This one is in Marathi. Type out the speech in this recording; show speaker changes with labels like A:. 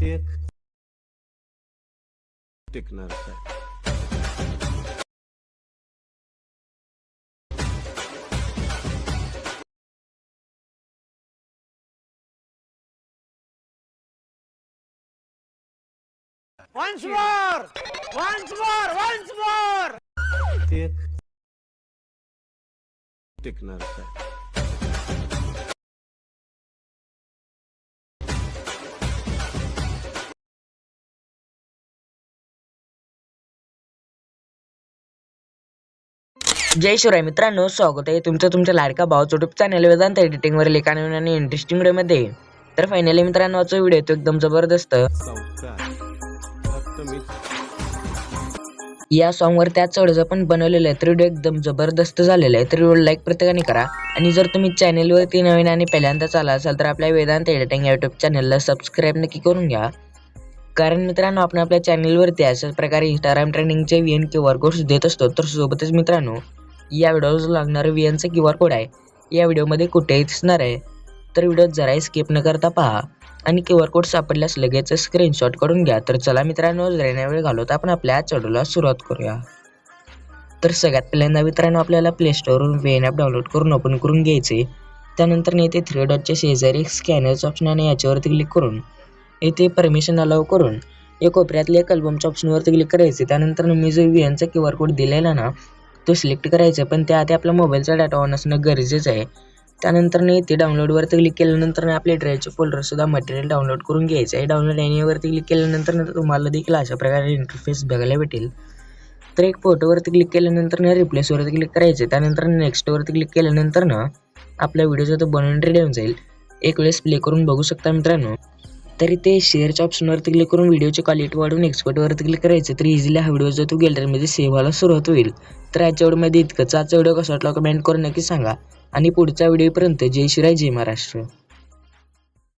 A: ते टिकणार काय
B: Once more! Once more! Once more!
A: ते टिकणार काय
C: जय शिवराय मित्रांनो स्वागत आहे तुमचं तुमच्या लाडका भाऊ युट्यूब चॅनल वेदांत एडिटिंगवर एका नवीन आणि इंटरेस्टिंग व्हिडिओमध्ये तर फायनली मित्रांनो आजचा व्हिडिओ तो एकदम जबरदस्त. या सॉन्गवर त्या चढचं पण बनवलेलं आहे. तर व्हिडिओ एकदम जबरदस्त झालेला आहे. तर व्हिडिओ लाईक प्रत्येकाने करा. आणि जर तुम्ही चॅनेलवरती नवीन आणि पहिल्यांदाच आला असाल तर आपल्या वेदांत एडिटिंग या युट्यूब चॅनलला सबस्क्राईब नक्की करून घ्या. कारण मित्रांनो आपण आपल्या चॅनलवरती अशाच प्रकारे Instagram ट्रेंडिंगचे V N Q R codes देत असतो. तर सोबतच मित्रांनो या व्हिडिओवर लागणारं व्ही एनचा क्यू आर कोड आहे. या व्हिडिओमध्ये कुठेही दिसणार आहे. तर व्हिडिओ जराही स्किप न करता पहा. आणि क्यू आर कोड सापडल्यास लगेच स्क्रीनशॉट करून घ्या. तर चला मित्रांनो जरा वेळ घालवता आपण आपल्या आज व्हिडिओला सुरुवात करूया. तर सगळ्यात पहिल्यांदा मित्रांनो आपल्याला play V N app download करून ओपन करून घ्यायचे. त्यानंतर येथे थ्री डॉटच्या शेजारी स्कॅनरचं ऑप्शन आणि याच्यावरती क्लिक करून येथे परमिशन अलाव करून या कोपऱ्यातले एक अल्बमच्या ऑप्शनवरती क्लिक करायचे. त्यानंतर मी जो व्ही एनचा क्यू आर कोड दिलेला ना तो सिलेक्ट करायचा पण त्याआधी आपला मोबाईलचा डाटा ऑन असणं गरजेचं आहे. त्यानंतर नाही ते डाउनलोडवरती क्लिक केल्यानंतरनं आपल्या ड्राईव्हचे फोल्डरसुद्धा मटेरियल डाउनलोड करून घ्यायचं आहे. डाउनलोड एनीवरती क्लिक केल्यानंतर तुम्हाला देखील अशा प्रकारे इंटरफेस बघायला भेटेल. तर एक फोटोवरती क्लिक केल्यानंतर ना रिप्लेसवरती क्लिक करायचं त्यानंतर नेक्स्टवरती क्लिक केल्यानंतर ना आपला व्हिडिओ तो बनवून रेडी होऊन जाईल. एक वेळेस प्ले करून बघू शकता मित्रांनो. तर इथे शेअरच्या ऑप्शनवरती क्लिक करून व्हिडिओची क्वालिटी वाढवून एक्सपर्टवरती क्लिक करायचं तर इझिली हा व्हिडिओ जो तो गॅलरीमध्ये सेव्ह व्हायला सुरुवात होईल. तर आजच्या व्हिडिओमध्ये इतकंच आजचा व्हिडिओ कसा वाटला कमेंट करून नक्की सांगा. आणि पुढच्या व्हिडिओपर्यंत जय शिवराय जय महाराष्ट्र.